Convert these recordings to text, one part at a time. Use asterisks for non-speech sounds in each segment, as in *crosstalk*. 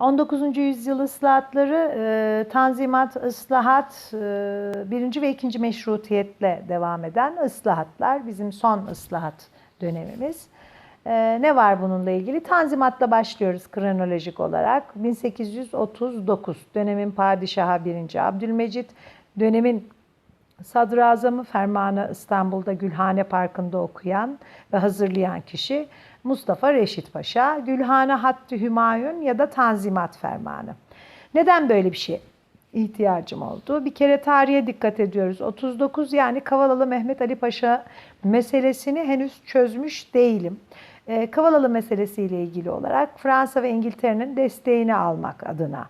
19. yüzyıl ıslahatları e, Tanzimat, ıslahat, e, birinci ve ikinci meşrutiyetle devam eden ıslahatlar. Bizim son ıslahat dönemimiz. E, ne var bununla ilgili? Tanzimat'la başlıyoruz kronolojik olarak. 1839 dönemin padişahı 1. Abdülmecit, dönemin Sadrazamı fermanı İstanbul'da Gülhane Parkı'nda okuyan ve hazırlayan kişi Mustafa Reşit Paşa, Gülhane Hattı Hümayun ya da Tanzimat Fermanı. Neden böyle bir şey ihtiyacım oldu? Bir kere tarihe dikkat ediyoruz. 39 yani Kavalalı Mehmet Ali Paşa meselesini henüz çözmüş değilim. Ee, Kavalalı meselesiyle ilgili olarak Fransa ve İngiltere'nin desteğini almak adına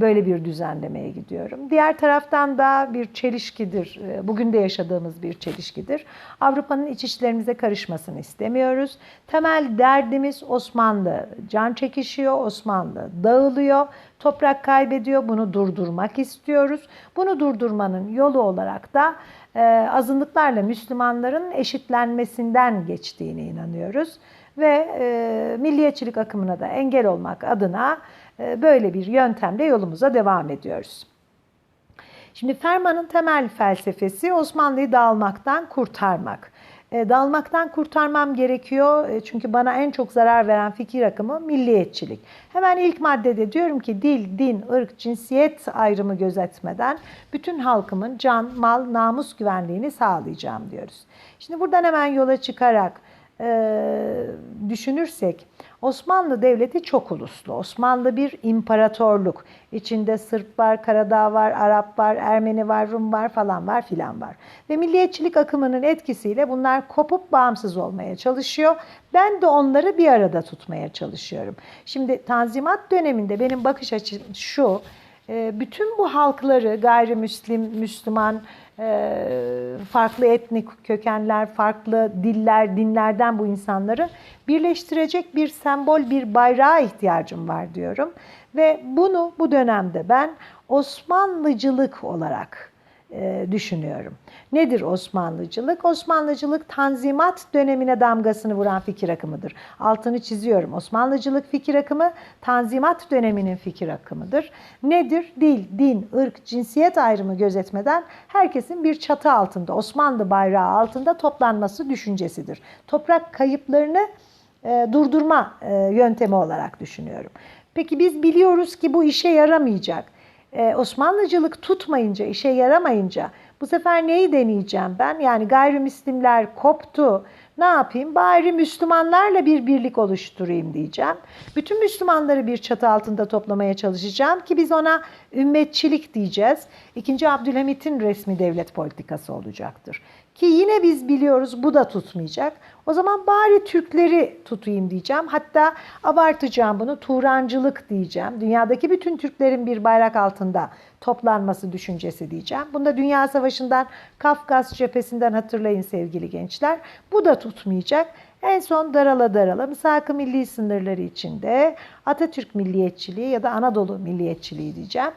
böyle bir düzenlemeye gidiyorum. Diğer taraftan da bir çelişkidir, e, bugün de yaşadığımız bir çelişkidir. Avrupa'nın iç işlerimize karışmasını istemiyoruz. Temel derdimiz Osmanlı can çekişiyor, Osmanlı dağılıyor, toprak kaybediyor. Bunu durdurmak istiyoruz. Bunu durdurmanın yolu olarak da e, azınlıklarla Müslümanların eşitlenmesinden geçtiğine inanıyoruz. Ve e, milliyetçilik akımına da engel olmak adına böyle bir yöntemle yolumuza devam ediyoruz. Şimdi Fermat'ın temel felsefesi Osmanlı'yı dağılmaktan kurtarmak. E, dağılmaktan kurtarmam gerekiyor e, çünkü bana en çok zarar veren fikir akımı milliyetçilik. Hemen ilk maddede diyorum ki dil, din, ırk, cinsiyet ayrımı gözetmeden bütün halkımın can, mal, namus güvenliğini sağlayacağım diyoruz. Şimdi buradan hemen yola çıkarak e, düşünürsek Osmanlı Devleti çok uluslu. Osmanlı bir imparatorluk. İçinde Sırp var, Karadağ var, Arap var, Ermeni var, Rum var falan var filan var. Ve milliyetçilik akımının etkisiyle bunlar kopup bağımsız olmaya çalışıyor. Ben de onları bir arada tutmaya çalışıyorum. Şimdi Tanzimat döneminde benim bakış açım şu. Bütün bu halkları gayrimüslim, Müslüman, farklı etnik kökenler, farklı diller, dinlerden bu insanları birleştirecek bir sembol, bir bayrağa ihtiyacım var diyorum. Ve bunu bu dönemde ben Osmanlıcılık olarak e, düşünüyorum. Nedir Osmanlıcılık? Osmanlıcılık Tanzimat dönemine damgasını vuran fikir akımıdır. Altını çiziyorum. Osmanlıcılık fikir akımı Tanzimat döneminin fikir akımıdır. Nedir? Dil, din, ırk, cinsiyet ayrımı gözetmeden herkesin bir çatı altında, Osmanlı bayrağı altında toplanması düşüncesidir. Toprak kayıplarını e, durdurma e, yöntemi olarak düşünüyorum. Peki biz biliyoruz ki bu işe yaramayacak. Ee, Osmanlıcılık tutmayınca, işe yaramayınca bu sefer neyi deneyeceğim ben? Yani gayrimüslimler koptu. Ne yapayım? Bari Müslümanlarla bir birlik oluşturayım diyeceğim. Bütün Müslümanları bir çatı altında toplamaya çalışacağım ki biz ona ümmetçilik diyeceğiz. İkinci Abdülhamit'in resmi devlet politikası olacaktır. Ki yine biz biliyoruz bu da tutmayacak. O zaman bari Türkleri tutayım diyeceğim. Hatta abartacağım bunu Turancılık diyeceğim. Dünyadaki bütün Türklerin bir bayrak altında toplanması düşüncesi diyeceğim. Bunda Dünya Savaşı'ndan Kafkas cephesinden hatırlayın sevgili gençler. Bu da tutmayacak. En son darala darala misak-ı milli sınırları içinde Atatürk milliyetçiliği ya da Anadolu milliyetçiliği diyeceğim.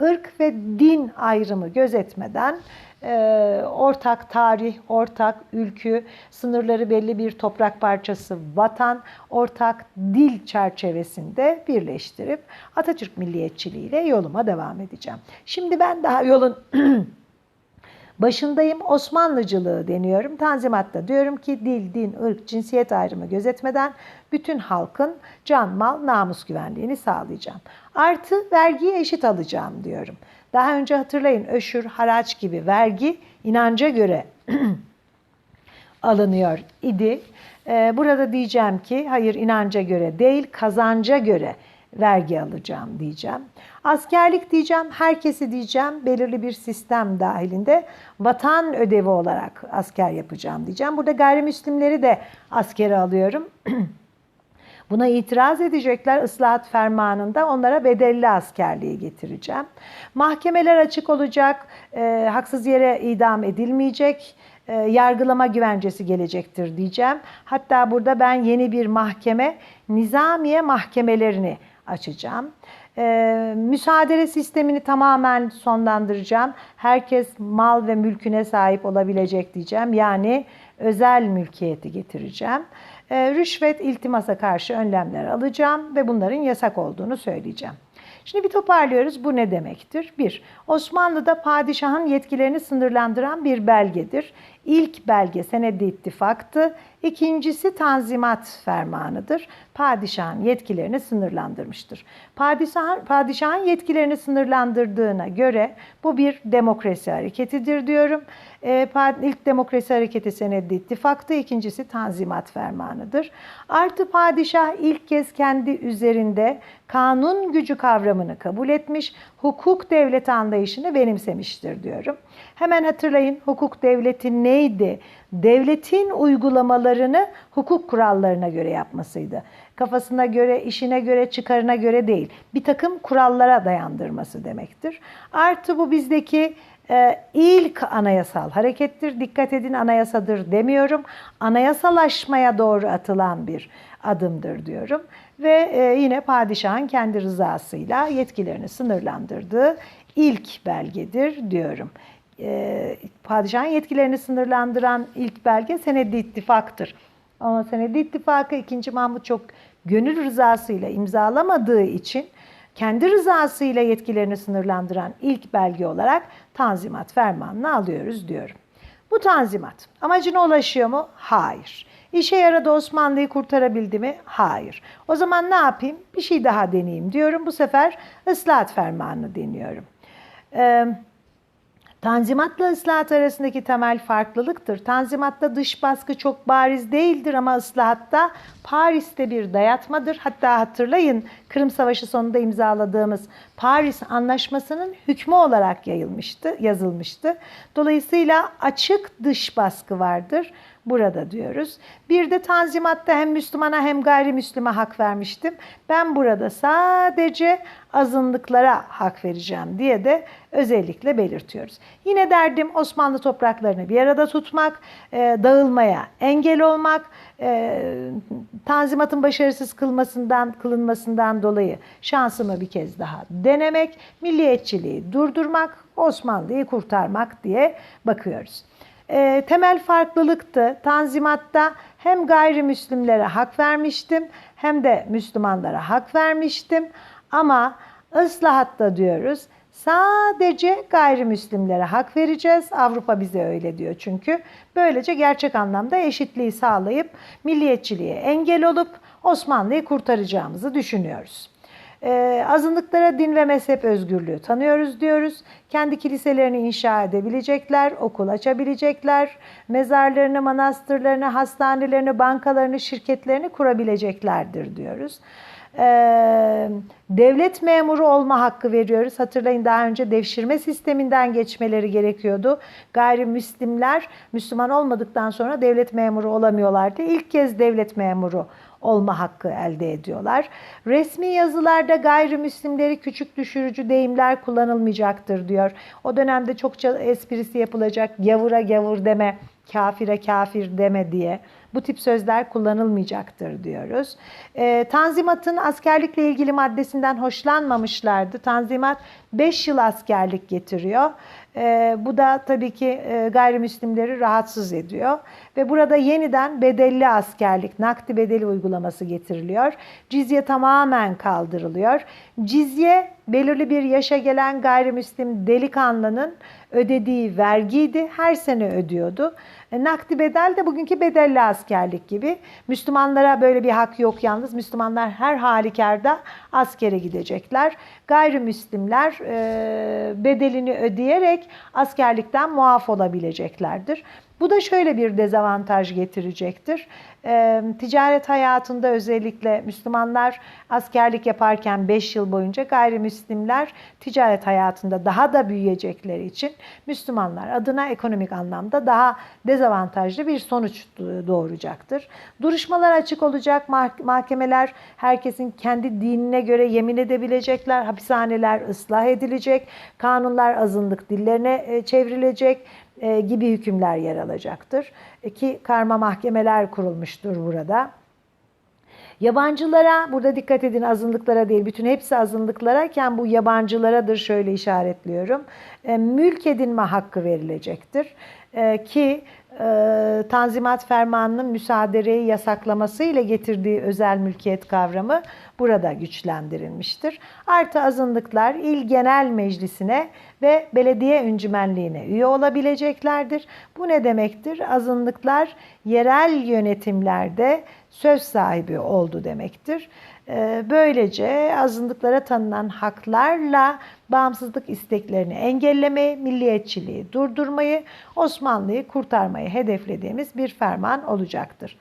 Irk ve din ayrımı gözetmeden e, ortak tarih, ortak ülkü, sınırları belli bir toprak parçası vatan, ortak dil çerçevesinde birleştirip Atatürk milliyetçiliğiyle yoluma devam edeceğim. Şimdi ben daha yolun *clears throat* Başındayım Osmanlıcılığı deniyorum. Tanzimat'ta diyorum ki dil, din, ırk, cinsiyet ayrımı gözetmeden bütün halkın can, mal, namus güvenliğini sağlayacağım. Artı vergiyi eşit alacağım diyorum. Daha önce hatırlayın öşür, haraç gibi vergi inanca göre *clears throat* alınıyor idi. Ee, burada diyeceğim ki hayır inanca göre değil kazanca göre vergi alacağım diyeceğim. Askerlik diyeceğim, herkesi diyeceğim belirli bir sistem dahilinde vatan ödevi olarak asker yapacağım diyeceğim. Burada gayrimüslimleri de askere alıyorum. *clears throat* Buna itiraz edecekler ıslahat fermanında onlara bedelli askerliği getireceğim. Mahkemeler açık olacak, e, haksız yere idam edilmeyecek, e, yargılama güvencesi gelecektir diyeceğim. Hatta burada ben yeni bir mahkeme, nizamiye mahkemelerini açacağım. Ee, müsaade sistemini tamamen sonlandıracağım. Herkes mal ve mülküne sahip olabilecek diyeceğim. Yani özel mülkiyeti getireceğim. e, rüşvet iltimasa karşı önlemler alacağım ve bunların yasak olduğunu söyleyeceğim. Şimdi bir toparlıyoruz. Bu ne demektir? Bir, Osmanlı'da padişahın yetkilerini sınırlandıran bir belgedir. İlk belge senedi ittifaktı. İkincisi tanzimat fermanıdır. Padişahın yetkilerini sınırlandırmıştır. Padişahın, padişahın yetkilerini sınırlandırdığına göre bu bir demokrasi hareketidir diyorum. Ee, ilk demokrasi hareketi senedi ittifaktı. İkincisi tanzimat fermanıdır. Artı padişah ilk kez kendi üzerinde kanun gücü kavramını kabul etmiş, hukuk devleti anlayışını benimsemiştir diyorum. Hemen hatırlayın hukuk devleti neydi? Devletin uygulamalarını hukuk kurallarına göre yapmasıydı. Kafasına göre, işine göre, çıkarına göre değil. Bir takım kurallara dayandırması demektir. Artı bu bizdeki ilk anayasal harekettir. Dikkat edin anayasadır demiyorum. Anayasalaşmaya doğru atılan bir adımdır diyorum. Ve e, yine padişahın kendi rızasıyla yetkilerini sınırlandırdığı ilk belgedir diyorum. E, padişahın yetkilerini sınırlandıran ilk belge senedi ittifaktır. Ama senedi ittifakı 2. Mahmut çok gönül rızasıyla imzalamadığı için kendi rızasıyla yetkilerini sınırlandıran ilk belge olarak Tanzimat Fermanı'nı alıyoruz diyorum. Bu tanzimat amacına ulaşıyor mu? Hayır. İşe yaradı Osmanlı'yı kurtarabildi mi? Hayır. O zaman ne yapayım? Bir şey daha deneyeyim diyorum. Bu sefer ıslahat fermanı deniyorum. Ee, Tanzimatla ıslahat arasındaki temel farklılıktır. Tanzimatta dış baskı çok bariz değildir ama ıslahatta Paris'te bir dayatmadır. Hatta hatırlayın Kırım Savaşı sonunda imzaladığımız Paris Anlaşması'nın hükmü olarak yayılmıştı, yazılmıştı. Dolayısıyla açık dış baskı vardır burada diyoruz. Bir de Tanzimat'ta hem Müslümana hem gayrimüslime hak vermiştim. Ben burada sadece azınlıklara hak vereceğim diye de özellikle belirtiyoruz. Yine derdim Osmanlı topraklarını bir arada tutmak, e, dağılmaya engel olmak, e, Tanzimat'ın başarısız kılmasından kılınmasından dolayı şansımı bir kez daha denemek, milliyetçiliği durdurmak, Osmanlı'yı kurtarmak diye bakıyoruz. E, temel farklılıktı. Tanzimat'ta hem gayrimüslimlere hak vermiştim hem de Müslümanlara hak vermiştim. Ama ıslahatta diyoruz sadece gayrimüslimlere hak vereceğiz. Avrupa bize öyle diyor çünkü. Böylece gerçek anlamda eşitliği sağlayıp milliyetçiliğe engel olup Osmanlı'yı kurtaracağımızı düşünüyoruz. Ee, azınlıklara din ve mezhep özgürlüğü tanıyoruz diyoruz. Kendi kiliselerini inşa edebilecekler, okul açabilecekler, mezarlarını, manastırlarını, hastanelerini, bankalarını, şirketlerini kurabileceklerdir diyoruz. Ee, devlet memuru olma hakkı veriyoruz. Hatırlayın daha önce devşirme sisteminden geçmeleri gerekiyordu. Gayrimüslimler Müslüman olmadıktan sonra devlet memuru olamıyorlardı. İlk kez devlet memuru olma hakkı elde ediyorlar. Resmi yazılarda gayrimüslimleri küçük düşürücü deyimler kullanılmayacaktır diyor. O dönemde çokça esprisi yapılacak gavura gavur deme, kafire kafir deme diye bu tip sözler kullanılmayacaktır diyoruz. E, Tanzimat'ın askerlikle ilgili maddesinden hoşlanmamışlardı. Tanzimat 5 yıl askerlik getiriyor. E, bu da tabii ki e, gayrimüslimleri rahatsız ediyor. Ve burada yeniden bedelli askerlik, nakdi bedeli uygulaması getiriliyor. Cizye tamamen kaldırılıyor. Cizye belirli bir yaşa gelen gayrimüslim delikanlının ödediği vergiydi. Her sene ödüyordu. E, nakdi bedel de bugünkü bedelli askerlik gibi. Müslümanlara böyle bir hak yok yalnız. Müslümanlar her halükarda askere gidecekler. Gayrimüslimler e, bedelini ödeyerek askerlikten muaf olabileceklerdir. Bu da şöyle bir dezavantaj getirecektir. E, ticaret hayatında özellikle Müslümanlar askerlik yaparken 5 yıl boyunca gayrimüslimler ticaret hayatında daha da büyüyecekleri için Müslümanlar adına ekonomik anlamda daha dezavantajlı bir sonuç doğuracaktır. Duruşmalar açık olacak, mahkemeler herkesin kendi dinine göre yemin edebilecekler, hapishaneler ıslah edilecek, kanunlar azınlık dillerine çevrilecek, e, gibi hükümler yer alacaktır. E, ki karma mahkemeler kurulmuştur burada. Yabancılara, burada dikkat edin azınlıklara değil, bütün hepsi azınlıklarayken bu yabancılaradır şöyle işaretliyorum. E, mülk edinme hakkı verilecektir. Ki e, Tanzimat Fermanı'nın müsaadereyi yasaklaması ile getirdiği özel mülkiyet kavramı burada güçlendirilmiştir. Artı azınlıklar il genel meclisine ve belediye öncümenliğine üye olabileceklerdir. Bu ne demektir? Azınlıklar yerel yönetimlerde söz sahibi oldu demektir. Ee, Böylece azınlıklara tanınan haklarla bağımsızlık isteklerini engellemeyi, milliyetçiliği durdurmayı, Osmanlı'yı kurtarmayı hedeflediğimiz bir ferman olacaktır.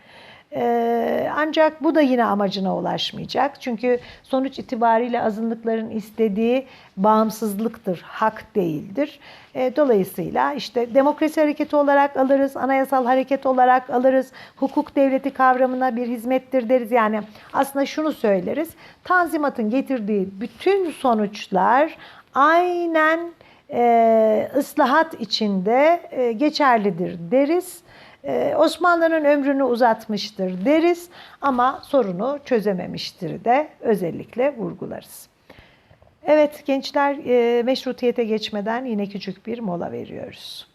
Ee, ancak bu da yine amacına ulaşmayacak. Çünkü sonuç itibariyle azınlıkların istediği bağımsızlıktır, hak değildir. Ee, dolayısıyla işte demokrasi hareketi olarak alırız, anayasal hareket olarak alırız, hukuk devleti kavramına bir hizmettir deriz. Yani aslında şunu söyleriz, Tanzimat'ın getirdiği bütün sonuçlar aynen e, ıslahat içinde e, geçerlidir deriz. Ee, Osmanlı'nın ömrünü uzatmıştır deriz ama sorunu çözememiştir de özellikle vurgularız. Evet gençler e, meşrutiyete geçmeden yine küçük bir mola veriyoruz.